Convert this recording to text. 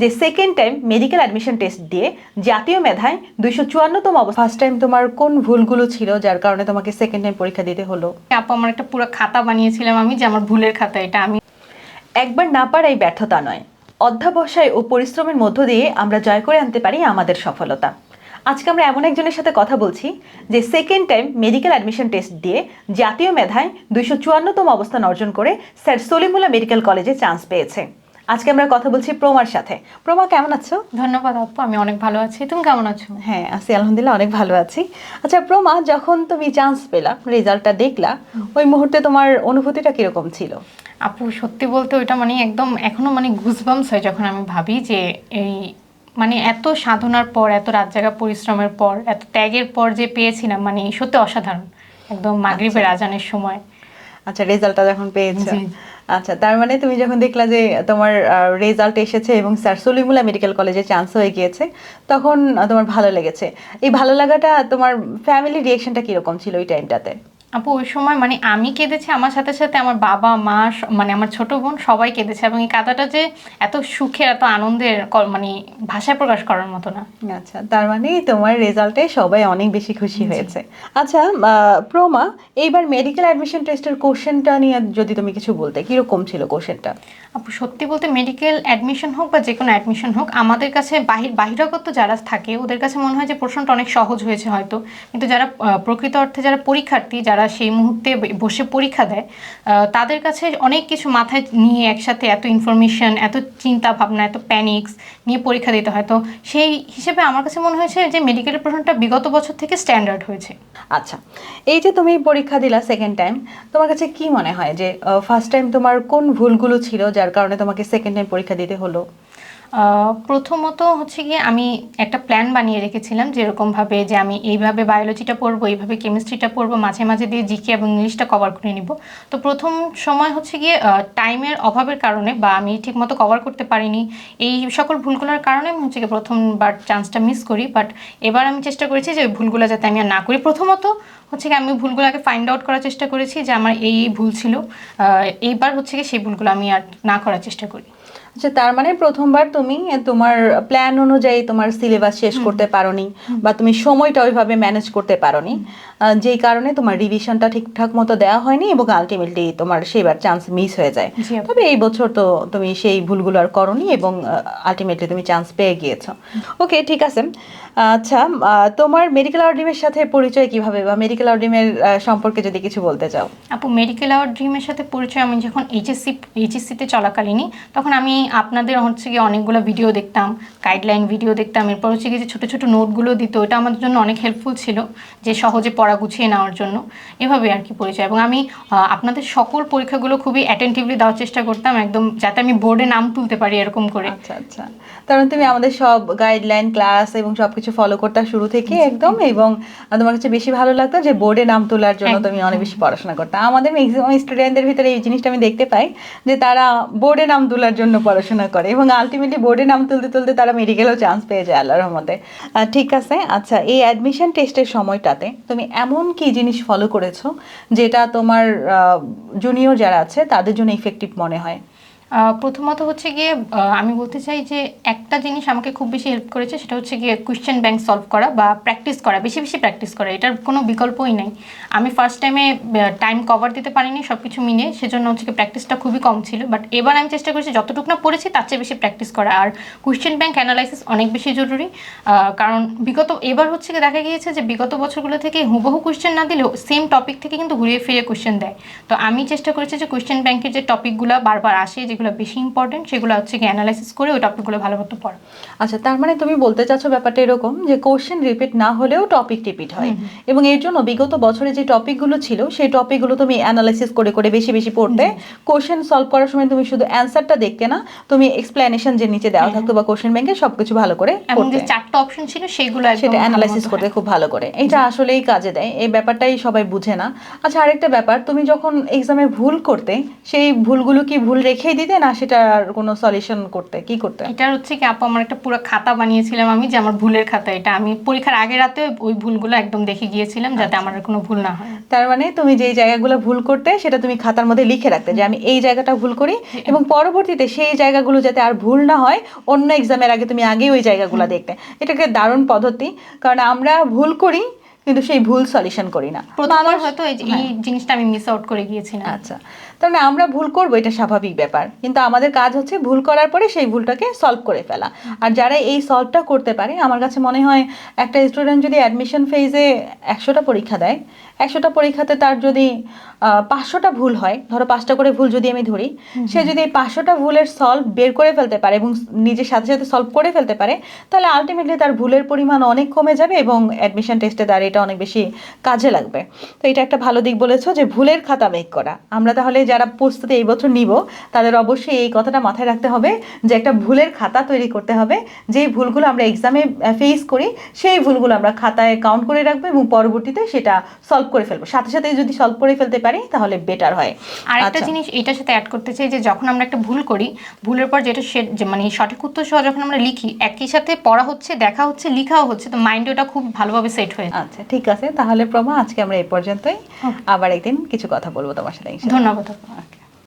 যে second time medical admission test দিয়ে জাতীয় মেধায় দুইশো চুয়ান্নতম অবস্থা। ফার্স্ট টাইম তোমার কোন ভুলগুলো ছিল যার কারণে তোমাকে সেকেন্ড টাইম পরীক্ষা দিতে হলো? আপু আমার একটা পুরো খাতা বানিয়েছিলাম আমি যে আমার ভুলের খাতা এটা আমি একবার না পারাই ব্যর্থতা নয়। অধ্যাবসায় ও পরিশ্রমের মধ্য দিয়ে আমরা জয় করে আনতে পারি আমাদের সফলতা। আজকে আমরা এমন একজনের সাথে কথা বলছি যে second time medical admission test দিয়ে জাতীয় মেধায় দুইশো চুয়ান্নতম অবস্থান অর্জন করে স্যার সলিমুল্লাহ মেডিকেল কলেজে চান্স পেয়েছে। আজকে আমরা কথা বলছি প্রমার সাথে। প্রমা কেমন আছো? ধন্যবাদ আপু আমি অনেক ভালো আছি। তুমি কেমন আছো? হ্যাঁ আছি আলহামদুলিল্লাহ অনেক ভালো আছি। আচ্ছা প্রমা যখন তুমি চান্স পেলা রেজাল্টটা দেখলা ওই মুহূর্তে তোমার অনুভূতিটা কীরকম ছিল? আপু সত্যি বলতে ওইটা মানে একদম এখনও মানে গুজবামস হয় যখন আমি ভাবি যে এই মানে এত সাধনার পর এত রাত জাগা পরিশ্রমের পর এত ত্যাগের পর যে পেয়েছিলাম মানে সত্যি অসাধারণ। একদম মাগরিবের আজানের সময়। আচ্ছা রেজাল্টটা যখন পেয়েছে। আচ্ছা তার মানে তুমি যখন দেখলা যে তোমার রেজাল্ট এসেছে এবং স্যার সলিমুল্লাহ মেডিকেল কলেজে চান্স হয়ে গিয়েছে তখন তোমার ভালো লেগেছে। এই ভালো লাগাটা তোমার ফ্যামিলি রিয়েকশনটা কীরকম ছিল ওই টাইমটাতে আপু ওই সময় মানে আমি কেঁদেছি আমার সাথে সাথে আমার বাবা মা মানে আমার ছোট বোন সবাই কেঁদেছে এবং এই কাদাটা যে এত সুখের এত আনন্দের মানে ভাষায় প্রকাশ করার মতো না। আচ্ছা তার মানে তোমার রেজাল্টে সবাই অনেক বেশি খুশি হয়েছে। আচ্ছা প্রমা এইবার মেডিকেল অ্যাডমিশন টেস্টের কোশ্চেনটা নিয়ে যদি তুমি কিছু বলতে কীরকম ছিল কোশ্চেনটা আপু সত্যি বলতে মেডিকেল অ্যাডমিশন হোক বা যে কোনো অ্যাডমিশন হোক আমাদের কাছে বাহির বাহিরাগত যারা থাকে ওদের কাছে মনে হয় যে প্রশ্নটা অনেক সহজ হয়েছে হয়তো। কিন্তু যারা প্রকৃত অর্থে যারা পরীক্ষার্থী যারা সেই মুহূর্তে বসে পরীক্ষা দেয় তাদের কাছে অনেক কিছু মাথায় নিয়ে একসাথে এত ইনফরমেশন এত চিন্তা ভাবনা এত প্যানিক্স নিয়ে পরীক্ষা দিতে হয়। তো সেই হিসেবে আমার কাছে মনে হয়েছে যে মেডিকেলের প্রশ্নটা বিগত বছর থেকে স্ট্যান্ডার্ড হয়েছে। আচ্ছা এই যে তুমি পরীক্ষা দিলা সেকেন্ড টাইম তোমার কাছে কি মনে হয় যে ফার্স্ট টাইম তোমার কোন ভুলগুলো ছিল যার কারণে তোমাকে সেকেন্ড টাইম পরীক্ষা দিতে হলো? প্রথমত হচ্ছে গিয়ে আমি একটা প্ল্যান বানিয়ে রেখেছিলাম যেরকমভাবে যে আমি এইভাবে বায়োলজিটা পড়ব, এইভাবে কেমিস্ট্রিটা পড়ব, মাঝে মাঝে দিয়ে জিকে এবং ইংলিশটা কভার করে নিব। তো প্রথম সময় হচ্ছে গিয়ে টাইমের অভাবের কারণে বা আমি ঠিকমতো কভার করতে পারিনি, এই সকল ভুলগুলোর কারণে আমি হচ্ছে গিয়ে প্রথমবার চান্সটা মিস করি। বাট এবার আমি চেষ্টা করেছি যে ভুলগুলো যাতে আমি আর না করি। প্রথমত হচ্ছে কি আমি ভুলগুলোকে ফাইন্ড আউট করার চেষ্টা করেছি যে আমার এই ভুল ছিল এইবার হচ্ছে কি সেই ভুলগুলো আমি আর না করার চেষ্টা করি। আচ্ছা তার মানে প্রথমবার তুমি তোমার প্ল্যান অনুযায়ী তোমার সিলেবাস শেষ করতে পারোনি বা তুমি সময়টা ওইভাবে ম্যানেজ করতে পারোনি। যেই কারণে তোমার রিভিশনটা ঠিকঠাক মতো দেওয়া হয়নি এবং আলটিমেটলি তোমার সেবার চান্স মিস হয়ে যায়। তবে এই বছর তো তুমি সেই ভুলগুলো আর করনি এবং আলটিমেটলি তুমি চান্স পেয়ে গিয়েছো। ওকে ঠিক আছে। আচ্ছা তোমার মেডিকেল আউটডিমের সাথে পরিচয় কীভাবে বা মেডিকেল আউটডিমের সম্পর্কে যদি কিছু বলতে চাও। আপু মেডিকেল আওয়ার ড্রিমের সাথে পরিচয় আমি যখন এইচএসসি এইচএসসিতে চলাকালীনই তখন আমি আপনাদের হচ্ছে গিয়ে অনেকগুলো ভিডিও দেখতাম গাইডলাইন ভিডিও দেখতাম এরপর হচ্ছে গিয়ে যে ছোটো ছোটো নোটগুলো দিত এটা আমাদের জন্য অনেক হেল্পফুল ছিল যে সহজে পড়া গুছিয়ে নেওয়ার জন্য। এভাবে আর কি পরিচয়। এবং আমি আপনাদের সকল পরীক্ষাগুলো খুবই অ্যাটেন্টিভলি দেওয়ার চেষ্টা করতাম একদম যাতে আমি বোর্ডে নাম তুলতে পারি এরকম করে। আচ্ছা আচ্ছা। তার মানে তুমি আমাদের সব গাইডলাইন ক্লাস এবং সবকিছু ফলো করতে শুরু থেকে একদম এবং তোমার কাছে বেশি ভালো লাগতো যে বোর্ডে নাম তোলার জন্য তুমি অনেক বেশি পড়াশোনা করতে। আমাদের ম্যাক্সিমাম স্টুডেন্টদের ভিতরে এই জিনিসটা আমি দেখতে পাই যে তারা বোর্ডে নাম তোলার জন্য পড়াশোনা করে এবং আলটিমেটলি বোর্ডে নাম তুলতে তুলতে তারা মেডিকেলেও চান্স পেয়ে যায় আল্লাহর রহমতে। ঠিক আছে? আচ্ছা এই অ্যাডমিশন টেস্টের সময়টাতে তুমি এমন কি জিনিস ফলো করেছ যেটা তোমার জুনিয়র যারা আছে তাদের জন্য ইফেক্টিভ মনে হয়? প্রথমত হচ্ছে গিয়ে আমি বলতে চাই যে একটা জিনিস আমাকে খুব বেশি হেল্প করেছে, সেটা হচ্ছে গিয়ে কোয়েশ্চেন ব্যাংক সলভ করা বা প্র্যাকটিস করা, বেশি বেশি প্র্যাকটিস করা, এটার কোনো বিকল্পই নাই। আমি ফার্স্ট টাইমে টাইম কভার দিতে পারিনি সব কিছু মিলিয়ে, সেজন্য হচ্ছে কি প্র্যাকটিসটা খুবই কম ছিল। বাট এবার আমি চেষ্টা করেছি, যতটুকু না পড়েছি, তার চেয়ে বেশি প্র্যাকটিস করা। আর কোয়েশ্চেন ব্যাংক অ্যানালাইসিস অনেক বেশি জরুরি কারণ বিগত, এবার হচ্ছে গিয়ে দেখা গিয়েছে যে বিগত বছরগুলো থেকে হুবহু কোয়েশ্চেন না দিলেও সেম টপিক থেকে কিন্তু ঘুরিয়ে ফিরে কোয়েশ্চেন দেয়। তো আমি চেষ্টা করেছি যে কোয়েশ্চেন ব্যাংকের যে টপিকগুলো বারবার আসে যেগুলো বেশি ইম্পর্টেন্ট সেগুলো হচ্ছে কি অ্যানালাইসিস করে ওই টপিকগুলো ভালো মতো পড়া। আচ্ছা তার মানে তুমি বলতে চাচ্ছ ব্যাপারটা এরকম যে কোশ্চেন রিপিট না হলেও টপিক রিপিট হয়। এবং এর জন্য বিগত বছরে যে টপিকগুলো ছিল সেই টপিকগুলো তুমি অ্যানালাইসিস করে করে বেশি বেশি পড়তে কোশ্চেন সলভ করার সময় তুমি শুধু অ্যান্সারটা দেখতে না তুমি এক্সপ্লেনেশন যে নিচে দেওয়া থাকতো বা কোশ্চেন ব্যাংকে সবকিছু ভালো করে এবং যে চারটা অপশন ছিল সেগুলো সেটা অ্যানালাইসিস করতে খুব ভালো করে। এটা আসলেই কাজে দেয়। এই ব্যাপারটাই সবাই বুঝে না। আচ্ছা আরেকটা ব্যাপার তুমি যখন এক্সামে ভুল করতে সেই ভুলগুলো কি ভুল রেখেই দিতে দিতে না সেটার কোনো সলিউশন করতে? কি করতে? এটা হচ্ছে কি আপু আমার একটা পুরো খাতা বানিয়েছিলাম আমি যে আমার ভুলের খাতা এটা। আমি পরীক্ষার আগে রাতে ওই ভুলগুলো একদম দেখে গিয়েছিলাম যাতে আমার আর কোনো ভুল না হয়। তার মানে তুমি যেই জায়গাগুলো ভুল করতে সেটা তুমি খাতার মধ্যে লিখে রাখতে যে আমি এই জায়গাটা ভুল করি এবং পরবর্তীতে সেই জায়গাগুলো যাতে আর ভুল না হয় অন্য এক্সামের আগে তুমি আগে ওই জায়গাগুলো দেখতে। এটাকে দারুণ পদ্ধতি কারণ আমরা ভুল করি কিন্তু সেই ভুল সলিউশন করি না। প্রথমবার হয়তো এই যে- এই জিনিসটা আমি মিস আউট করে গিয়েছিলাম। আচ্ছা। তার মানে আমরা ভুল করব এটা স্বাভাবিক ব্যাপার। কিন্তু আমাদের কাজ হচ্ছে ভুল করার পরে সেই ভুলটাকে সলভ করে ফেলা। আর যারা এই সলভটা করতে পারে আমার কাছে মনে হয় একটা স্টুডেন্ট যদি অ্যাডমিশন ফেজে একশোটা পরীক্ষা দেয় একশোটা পরীক্ষাতে তার যদি পাঁচশোটা ভুল হয় ধরো পাঁচটা করে ভুল যদি আমি ধরি সে যদি এই পাঁচশোটা ভুলের সলভ বের করে ফেলতে পারে এবং নিজের সাথে সাথে সলভ করে ফেলতে পারে তাহলে আলটিমেটলি তার ভুলের পরিমাণ অনেক কমে যাবে এবং অ্যাডমিশন টেস্টে তার এটা অনেক বেশি কাজে লাগবে। তো এটা একটা ভালো দিক বলেছ যে ভুলের খাতা মেক করা। আমরা তাহলে যারা প্রস্তুতি এই বছর নিব তাদের অবশ্যই এই কথাটা মাথায় রাখতে হবে যে একটা ভুলের খাতা তৈরি করতে হবে। যেই ভুলগুলো আমরা এক্সামে ফেস করি সেই ভুলগুলো আমরা খাতায় কাউন্ট করে রাখব এবং পরবর্তীতে সেটা সলভ করে ফেলব। সাথে সাথে যদি সলভ করে ফেলতে পারি তাহলে বেটার হয়। আর একটা আচ্ছা। জিনিস এটার সাথে অ্যাড করতে চাই যে যখন আমরা একটা ভুল করি ভুলের পর যেটা সে মানে সঠিক উত্তর সহ যখন আমরা লিখি একই সাথে পড়া হচ্ছে দেখা হচ্ছে লিখাও হচ্ছে তো মাইন্ড ওটা খুব ভালোভাবে সেট হয়ে আচ্ছা ঠিক আছে। তাহলে প্রমা আজকে আমরা এই পর্যন্তই। আবার একদিন কিছু কথা বলব তোমার সাথে ধন্যবাদ। o'clock.